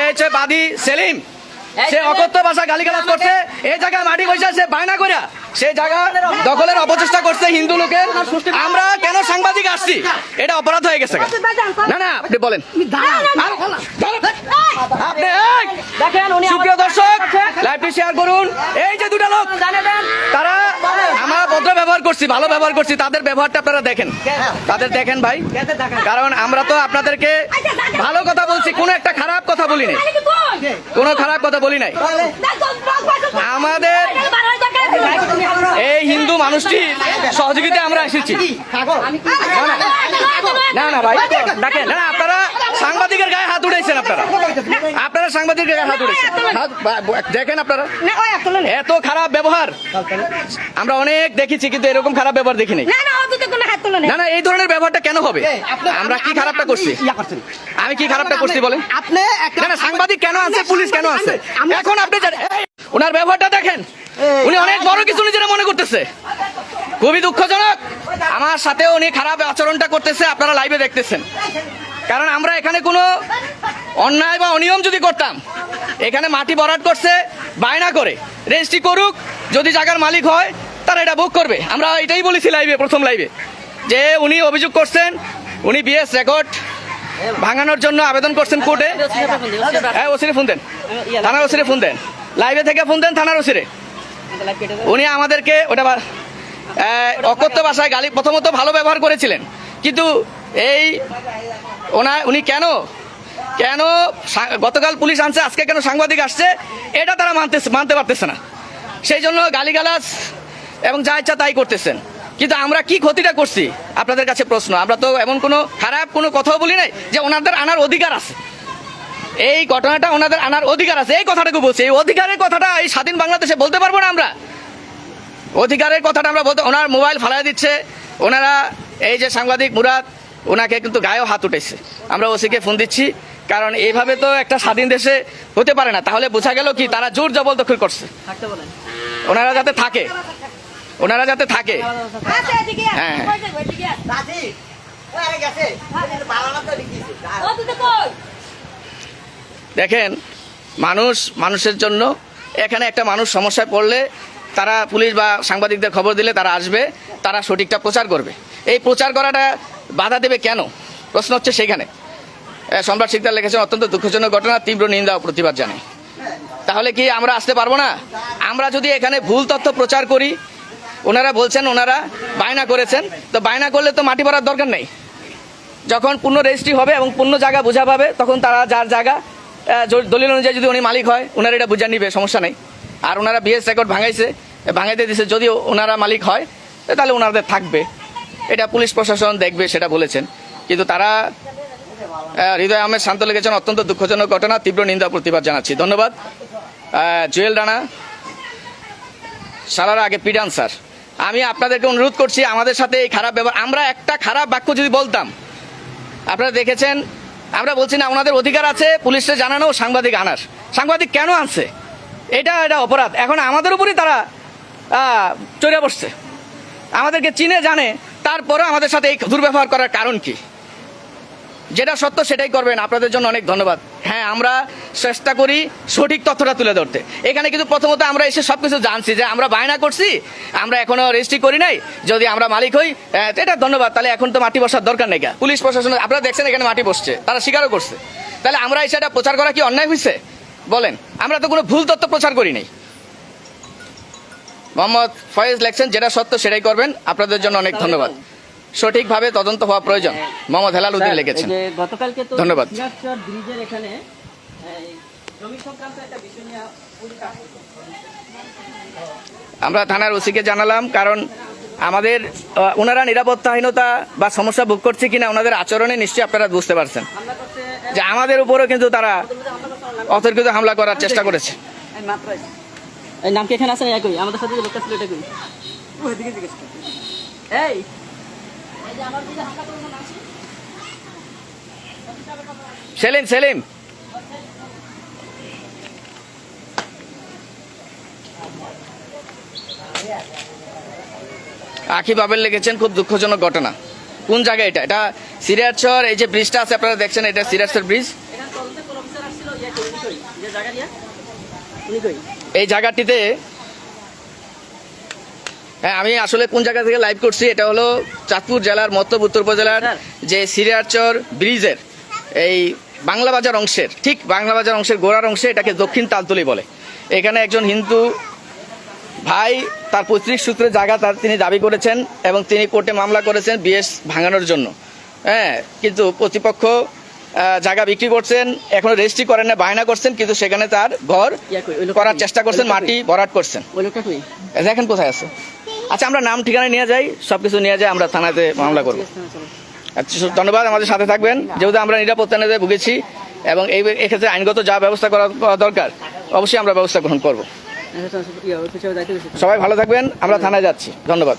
এই বাদী সেলিম সে অকথ্য ভাষা গালিগালাজ করছে এই জায়গায় মাটি বসে সে বায়না করে সেই জায়গা দখলের অপচেষ্টা করছে হিন্দু লোকের। আমরা কেন সাংবাদিক আসছি? এটা অপরাধ হয়ে গেছে। না না আপনি বলেন। আপনি এই, দেখেন উনি সুপ্রিয় দর্শক লাইভটি শেয়ার করুন। এই যে দুটা লোক তারা করছি ভালো ব্যবহার করছি তাদের ব্যবহারটা আপনারা দেখেন। তাদের দেখেন ভাই। কারণ আমরা তো আপনাদেরকে ভালো কথা বলছি কোনো একটা খারাপ কথা বলি নাই। কোনো খারাপ কথা বলি নাই। আমাদের এই হিন্দু মানুষটি সহযোগিতায় আমরা এসেছি। না না ভাই দেখেন না আপনারা সাংবাদিকের উঠেছেন আপনারা? আপনারা সাংবাদিকের হাত দেখেন আপনারা। এত খারাপ ব্যবহার। আমরা অনেক দেখেছি কিন্তু এরকম খারাপ ব্যবহার দেখি নাই। না না এই ধরনের ব্যবহারটা কেন হবে? আমরা কি খারাপটা করছি? আমি কি খারাপটা করছি বলেন? আপনি না সাংবাদিক কেন আছে পুলিশ কেন আছে এখন আপনি ওনার ব্যবহারটা দেখেন। উনি অনেক বড় কিছু নিজেরা মনে করতেছে। খুবই দুঃখজনক। আমার সাথে উনি খারাপ আচরণটা করতেছে আপনারা লাইভে দেখতেছেন। কারণ আমরা এখানে কোনো অন্যায় বা অনিয়ম যদি করতাম, এখানে মাটি বরাদ করছে, বায়না করে। রেজিস্ট্রি করুক, যদি জায়গার মালিক হয়, তারা এটা বুক করবে। আমরা এটাই বলেছি লাইভে প্রথম লাইভে যে উনি অভিযোগ করছেন, উনি বিএস রেকর্ড ভাঙানোর জন্য আবেদন করছেন কোর্টে। হ্যাঁ ওসিরে ফোন দেন। থানার ওসিরে ফোন দেন। লাইভে থেকে ফোন দেন থানার ওসিরে। উনি আমাদেরকে ওটা অকথ্য ভাষায় গালি প্রথমত ভালো ব্যবহার করেছিলেন। কিন্তু এই, ওনা, উনি কেন? কেন গতকাল পুলিশ আনছে, আজকে কেন সাংবাদিক আসছে? এটা তারা মানতে মানতে পারতেছে না। সেই জন্য গালিগালাজ এবং যা ইচ্ছা তাই করতেছেন। কিন্তু আমরা কি ক্ষতিটা করছি? আপনাদের কাছে প্রশ্ন। আমরা তো এমন কোনো খারাপ কোনো কথাও বলি নাই যে ওনাদের আনার অধিকার আছে। এই ঘটনাটা ওনাদের আনার অধিকার আছে। এই কথাটাকে বলছি। এই অধিকারের কথাটা এই স্বাধীন বাংলাদেশে বলতে পারব না আমরা। অধিকারের কথাটা আমরা বলতে ওনার মোবাইল ফালাই দিচ্ছে। ওনারা এই যে সাংবাদিক মুরাদ ওনাকে কিন্তু গায়েও হাত উঠেছে। আমরা ওসিকে ফোন দিচ্ছি কারণ এইভাবে তো একটা স্বাধীন দেশে হতে পারে না। তাহলে বোঝা গেল কি তারা জোর জবরদখল করছে। ওনারা যাতে থাকে ওনারা যাতে থাকে। হ্যাঁ, গেছে। পালানো তো লিখিছে। দেখেন মানুষ মানুষের জন্য এখানে একটা মানুষ সমস্যায় পড়লে তারা পুলিশ বা সাংবাদিকদের খবর দিলে তারা আসবে তারা সঠিকটা প্রচার করবে। এই প্রচার করাটা বাধা দেবে কেন? প্রশ্ন হচ্ছে সেখানে। সম্রাট শিকদার লিখেছেন, অত্যন্ত দুঃখজনক ঘটনা, তীব্র নিন্দা ও প্রতিবাদ জানাই। তাহলে কি আমরা আসতে পারব না? আমরা যদি এখানে ভুল তথ্য প্রচার করি, ওনারা বলছেন, ওনারা বায়না করেছেন, তো বায়না করলে তো মাটি ভরার দরকার নেই। যখন পূর্ণ রেজিস্ট্রি হবে এবং পূর্ণ জায়গা বোঝা পাবে, তখন তারা যার জায়গা দলিল অনুযায়ী যদি উনি মালিক হয় ওনারা এটা বুঝা নিবে, সমস্যা নেই। আর ওনারা বিএস রেকর্ড ভাঙাইছে, ভাঙাইতে দিছে যদি ওনারা মালিক হয়, তাহলে ওনাদের থাকবে। এটা পুলিশ প্রশাসন দেখবে, সেটা বলেছেন। কিন্তু তারা হৃদয় আহমেদ শান্ত লেগেছেন, অত্যন্ত দুঃখজনক ঘটনা, তীব্র নিন্দা প্রতিবাদ জানাচ্ছি। ধন্যবাদ। জুয়েল রানা, সারার আগে পিডান স্যার আমি আপনাদেরকে অনুরোধ করছি, আমাদের সাথে এই খারাপ ব্যবহার, আমরা একটা খারাপ বাক্য যদি বলতাম, আপনারা দেখেছেন, আমরা বলছি না, ওনাদের অধিকার আছে, পুলিশে জানানো সাংবাদিক আনার। সাংবাদিক কেন আনছে? এটা এটা অপরাধ। এখন আমাদের উপরই তারা চড়ে বসছে। আমাদেরকে চিনে, জানে তারপরে আমাদের সাথে এই দুর্ব্যবহার করার কারণ কি? যেটা সত্য সেটাই করবেন। আপনাদের জন্য অনেক ধন্যবাদ। হ্যাঁ আমরা চেষ্টা করি সঠিক তথ্যটা তুলে ধরতে। এখানে কিন্তু প্রথমত আমরা এসে সব কিছু জানছি যে আমরা বায়না করছি, আমরা এখনও রেজিস্ট্রি করি নাই। যদি আমরা মালিক হই এটা ধন্যবাদ। তাহলে এখন তো মাটি বসার দরকার নেই। পুলিশ প্রশাসন, আপনারা দেখছেন এখানে মাটি বসছে, তারা স্বীকারও করছে। তাহলে আমরা এসে এটা প্রচার করা কি অন্যায় হয়েছে বলেন। আমরা তো কোনো ভুল তথ্য প্রচার করি নাই। মোহাম্মদ ফয়েজ লেখছেন যেটা সত্য সেটাই করবেন। আপনাদের জন্য অনেক ধন্যবাদ। সঠিকভাবে তদন্ত হওয়া প্রয়োজন। মোহাম্মদ হেলাল উদ্দিন লিখেছেন। ধন্যবাদ। আমরা থানার ওসিকে জানালাম কারণ আমাদের ওনারা নিরাপত্তাহীনতা বা সমস্যা ভোগ করছে কিনা ওনাদের আচরণে নিশ্চয়ই আপনারা বুঝতে পারছেন। যে আমাদের উপরও কিন্তু তারা অতর্কিত হামলা করার চেষ্টা করেছে। এই। নাম কি এখানে আছে না একই? আমাদের সাথে যে লোকটা ছিল এটা কই ওই দিকে জিজ্ঞেস কর। এই সেলিম সেলিম! আখি বাবেল লিখেছেন খুব দুঃখজনক ঘটনা। কোন জায়গায় এটা? এটা সিরিয়ারচর এই যে ব্রিজটা আছে আপনারা দেখছেন এটা সিরিয়ারচর ব্রিজ। এই জায়গাটিতে হ্যাঁ আমি আসলে কোন জায়গা থেকে লাইভ করছি এটা হলো চাঁদপুর জেলার মতলব উত্তর উপজেলার যে সিরিয়ারচর ব্রিজের এই বাংলা বাজার অংশের ঠিক বাংলা বাজার অংশের গোড়ার অংশে এটাকে দক্ষিণ তালতলি বলে। এখানে একজন হিন্দু ভাই তার পৈতৃক সূত্রে জায়গা তার তিনি দাবি করেছেন এবং তিনি কোর্টে মামলা করেছেন বিএস ভাঙানোর জন্য। হ্যাঁ কিন্তু প্রতিপক্ষ জায়গা বিক্রি করছেন এখনও রেজিস্ট্রি করেন না বায়না করছেন কিন্তু সেখানে তার ঘর করার চেষ্টা করছেন মাটি? ভরাট করছেন। দেখেন কোথায় আছে। আচ্ছা আমরা নাম ঠিকানা নিয়ে যাই সবকিছু নিয়ে যাই আমরা থানাতে মামলা করব। আচ্ছা ধন্যবাদ আমাদের সাথে থাকবেন। যেহেতু আমরা নিরাপত্তা নিতে ভুগেছি এবং এই এক্ষেত্রে আইনগত যা ব্যবস্থা করা করা দরকার অবশ্যই আমরা ব্যবস্থা গ্রহণ করব। আচ্ছা, গেছি। সবাই ভালো থাকবেন আমরা থানায় যাচ্ছি। ধন্যবাদ।